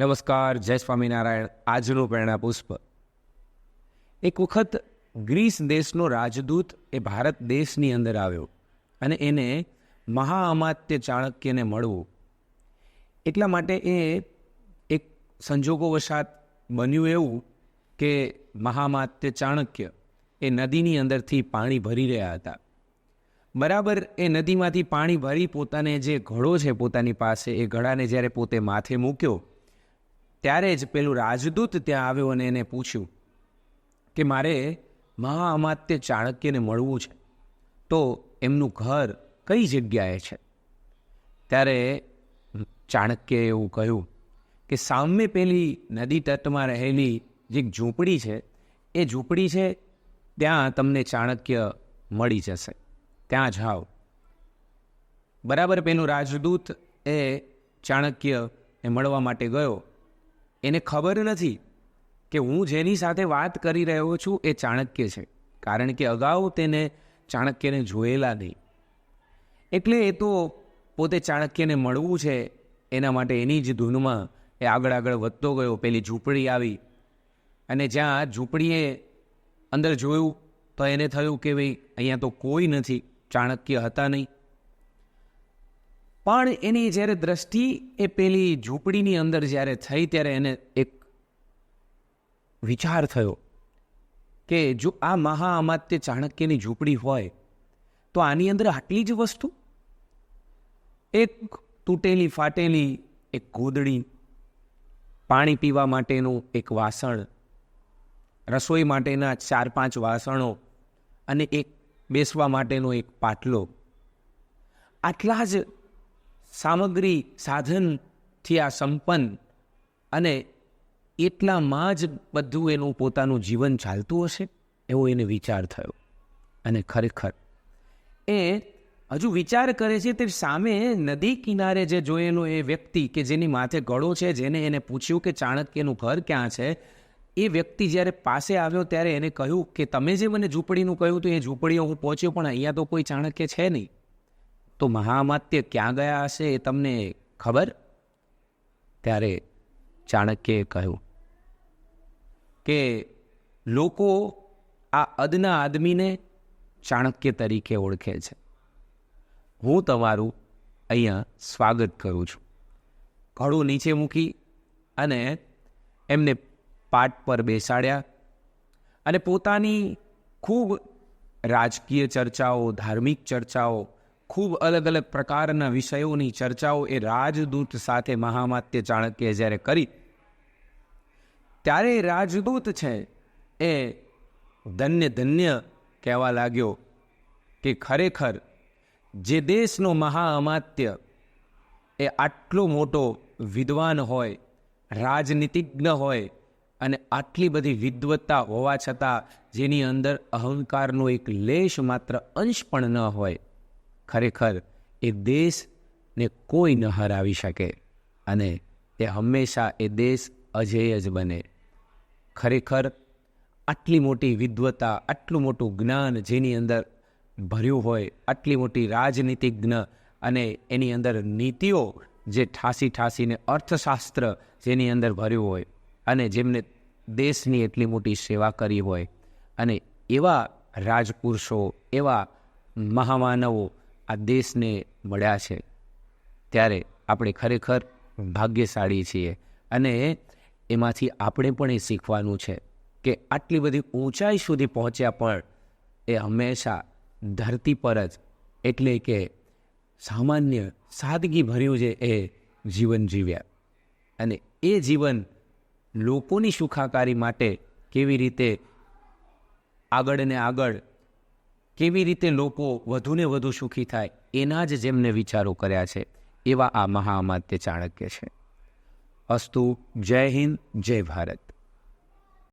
નમસ્કાર, જય સ્વામિનારાયણ. આજનું પ્રેરણા પુષ્પ. એક વખત ગ્રીસ દેશનો રાજદૂત એ ભારત દેશની અંદર આવ્યો અને એને મહાઅમાત્ય ચાણક્યને મળવું. એટલા માટે એ એક સંજોગોવશાત બન્યું એવું કે મહામાત્ય ચાણક્ય એ નદીની અંદરથી પાણી ભરી રહ્યા હતા. બરાબર, એ નદીમાંથી પાણી ભરી પોતાને જે ઘડો છે પોતાની પાસે, એ ઘડાને જ્યારે પોતે માથે મૂક્યો ત્યારે જ પેલું રાજદૂત ત્યાં આવ્યો અને એને પૂછ્યું કે મારે મહાઅમાત્ય ચાણક્યને મળવું છે, તો એમનું ઘર કઈ જગ્યાએ છે? ત્યારે ચાણક્યએ એવું કહ્યું કે સામે પેલી નદી તટમાં રહેલી જે ઝૂંપડી છે, એ ઝૂંપડી છે, ત્યાં તમને ચાણક્ય મળી જશે. ત્યાં જાઓ બરાબર પેલું રાજદૂત એ ચાણક્ય એ મળવા માટે ગયો એને ખબર નથી કે હું જેની સાથે વાત કરી રહ્યો છું એ ચાણક્ય છે. કારણ કે અગાઉ તેને ચાણક્યને જોયેલા નહીં. એટલે એ તો પોતે ચાણક્યને મળવું છે, એના માટે એની જ ધૂનમાં એ આગળ આગળ વધતો ગયો, પેલી ઝૂંપડી આવી. અને જ્યાં ઝૂંપડીએ અંદર જોયું તો એને થયું કે ભાઈ, અહીંયા તો કોઈ નથી, ચાણક્ય હતા નહીં. પણ એની જ્યારે દ્રષ્ટિ એ પેલી ઝૂંપડીની અંદર જ્યારે થઈ ત્યારે એને એક વિચાર થયો કે જો આ મહાઅમાત્ય ચાણક્યની ઝૂંપડી હોય, તો આની અંદર આટલી જ વસ્તુ? એક તૂટેલી ફાટેલી એક ગોદડી, પાણી પીવા માટેનું એક વાસણ, રસોઈ માટેના ચાર પાંચ વાસણો અને એક બેસવા માટેનો એક પાટલો. આટલા જ સામગ્રી સાધનથી આ સંપન્ન અને એટલામાં જ બધું એનું પોતાનું જીવન ચાલતું હશે, એવો એને વિચાર થયો. અને ખરેખર એ હજુ વિચાર કરે છે તે સામે નદી કિનારે જે જોયેલો એ વ્યક્તિ કે જેની માથે ગળો છે, જેને એને પૂછ્યું કે ચાણક્યનું ઘર ક્યાં છે, એ વ્યક્તિ જ્યારે પાસે આવ્યો ત્યારે એને કહ્યું કે તમે જે મને ઝૂંપડીનું કહ્યું તો એ ઝૂંપડીઓ હું પહોંચ્યો, પણ અહીંયા તો કોઈ ચાણક્ય છે નહીં. તો મહામાત્ય ક્યાં ગયા હશે એ તમને ખબર? ત્યારે ચાણક્યએ કહ્યું, કે લોકો આ અદના આદમીને ચાણક્ય તરીકે ઓળખે છે. હું તમારું અહીંયા સ્વાગત કરું છું. ઘડું નીચે મૂકી અને એમને પાટ પર બેસાડ્યા અને પોતાની ખૂબ રાજકીય ચર્ચાઓ, ધાર્મિક ચર્ચાઓ ખૂબ અલગ અલગ પ્રકારના વિષયોની ચર્ચાઓ એ રાજદૂત સાથે મહામાત્ય ચાણક્ય જ્યારે કરી, ત્યારે રાજદૂત છે એ ધન્ય ધન્ય કહેવા લાગ્યો કે ખરેખર જે દેશનો મહાઅમાત્ય એ આટલો મોટો વિદ્વાન હોય, રાજનીતિજ્ઞ હોય અને આટલી બધી વિદ્વત્તા હોવા છતાં જેની અંદર અહંકારનો એક લેશ માત્ર અંશ પણ ન હોય ખરેખર એ દેશને કોઈ ન હરાવી શકે અને એ હંમેશા એ દેશ અજેય જ બને. ખરેખર આટલી મોટી વિદ્વતા આટલું મોટું જ્ઞાન જેની અંદર ભર્યું હોય, આટલી મોટી રાજનીતિજ્ઞ અને એની અંદર નીતિઓ જે ઠાસી ઠાસીને અર્થશાસ્ત્ર જેની અંદર ભર્યું હોય અને જેમને દેશની એટલી મોટી સેવા કરી હોય અને એવા રાજપુરુષો, એવા મહામાનવો આ દેશને મળ્યા છે. ત્યારે આપણે ખરેખર ભાગ્યશાળી છીએ અને એમાંથી આપણે પણ એ શીખવાનું છે કે આટલી બધી ઊંચાઈ સુધી પહોંચ્યા પણ એ હંમેશા ધરતી પર જ એટલે કે સામાન્ય સાદગી ભર્યું છે એ જીવન જીવ્યા. અને એ જીવન લોકોની સુખાકારી માટે કેવી રીતે આગળ ને આગળ કેવી રીતે લોકો વધુને વધુ સુખી થાય એના જ જેમને વિચારો કર્યા છે, એવા આ મહામાત્ય ચાણક્ય છે. અસ્તુ જય હિન્દ, જય ભારત.